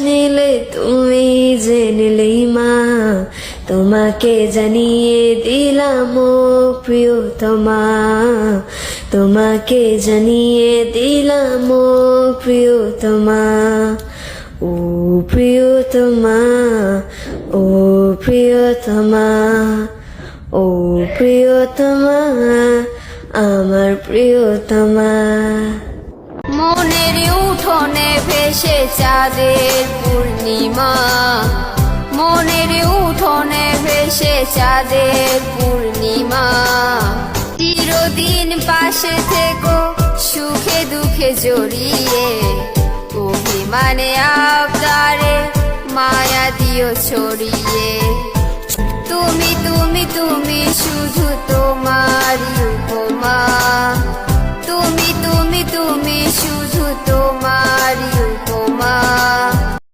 নীলে তুমি যে নীলি মা, তোমাকে জানিয়ে দিলাম প্রিয়তমা। তোমাকে জানিয়ে দিলাম প্রিয়তমা। ও প্রিয়তমা ও প্রিয়তমা ও প্রিয়তমা, আমার প্রিয়তমা। এসে চাঁদের পূর্ণিমা। মনের উঠোনে ভেসে চাঁদের পূর্ণিমা। চিরদিন পাশে থেকো, সুখে দুঃখে জড়িয়ে। অভিমানে আবদারে মায়া দিও ছড়িয়ে। তুমি তুমি তুমি শুধু তোমার উপমা। তুমি তুমি তুমি শুধু তোমার